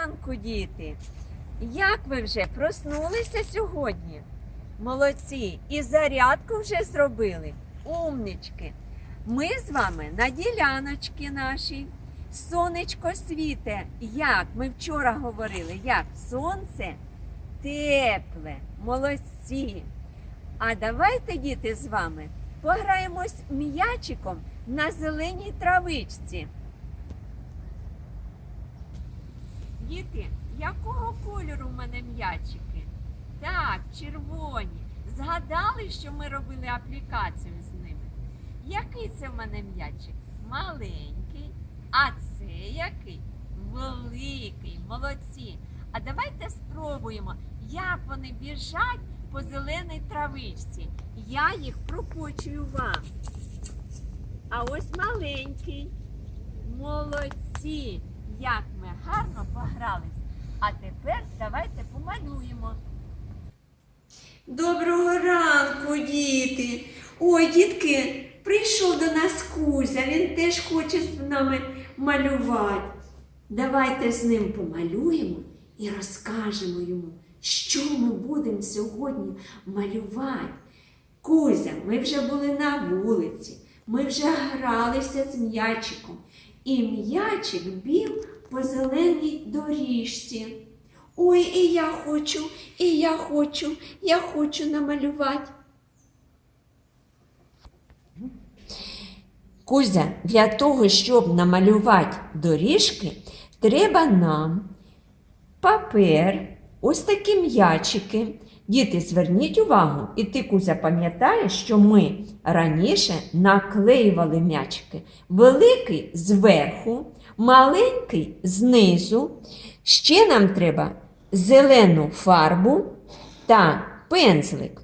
ранку, діти! Як ви вже проснулися сьогодні? Молодці! І зарядку вже зробили. Умнички! Ми з вами на діляночці нашій. Сонечко світе. Як? Ми вчора говорили, як сонце тепле, молодці. А давайте, діти, з вами пограємось м'ячиком на зеленій травичці. Діти, якого кольору в мене м'ячики? Так, червоні. Згадали, що ми робили аплікацію з ними. Який це в мене м'ячик? Маленький. А це який? Великий, молодці. А давайте спробуємо, як вони біжать по зеленій травичці. Я їх прокочую вам. А ось маленький. Молодці! Як ми гарно погрались. А тепер давайте помалюємо. Доброго ранку, діти! Ой, дітки, прийшов до нас Кузя, він теж хоче з нами малювати. Давайте з ним помалюємо і розкажемо йому, що ми будемо сьогодні малювати. Кузя, ми вже були на вулиці, ми вже гралися з м'ячиком, і м'ячик біг по зеленій доріжці. Ой, і я хочу, і я хочу, я хочу намалювати. Кузя, для того, щоб намалювати доріжки, треба нам папер, ось такі м'ячики. Діти, зверніть увагу, і ти, Кузя, пам'ятаєш, що ми раніше наклеювали м'ячики. Великий зверху, маленький знизу. Ще нам треба зелену фарбу та пензлик.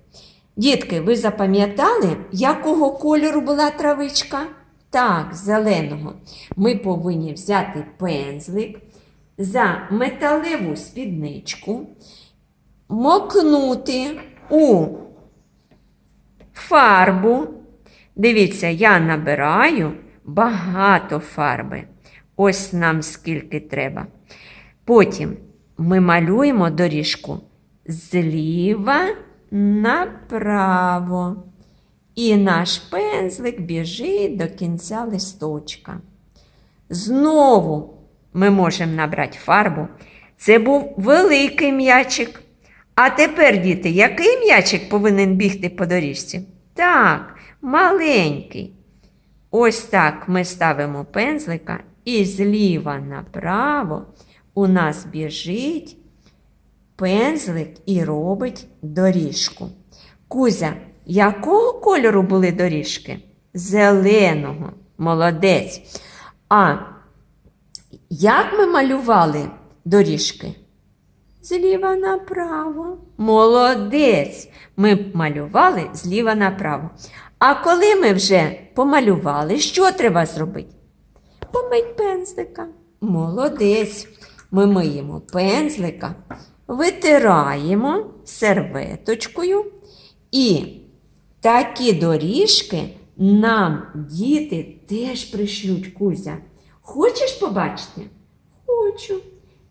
Дітки, ви запам'ятали, якого кольору була травичка? Так, зеленого. Ми повинні взяти пензлик за металеву спідничку, мокнути у фарбу. Дивіться, я набираю багато фарби. Ось нам скільки треба. Потім ми малюємо доріжку зліва направо. І наш пензлик біжить до кінця листочка. Знову ми можемо набрати фарбу. Це був великий м'ячик. А тепер, діти, який м'ячик повинен бігти по доріжці? Так, маленький. Ось так ми ставимо пензлика і зліва направо у нас біжить пензлик і робить доріжку. Кузя, якого кольору були доріжки? Зеленого. Молодець. А як ми малювали доріжки? Зліва направо. Молодець. Ми малювали зліва направо. А коли ми вже помалювали, що треба зробити? Помить пензлика. Молодець. Ми миємо пензлика, витираємо серветочкою. І такі доріжки нам діти теж пришлють Кузя. Хочеш побачити? Хочу.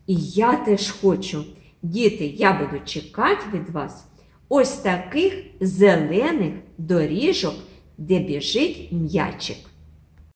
І я теж хочу. Діти, я буду чекати від вас ось таких зелених доріжок, де біжить м'ячик.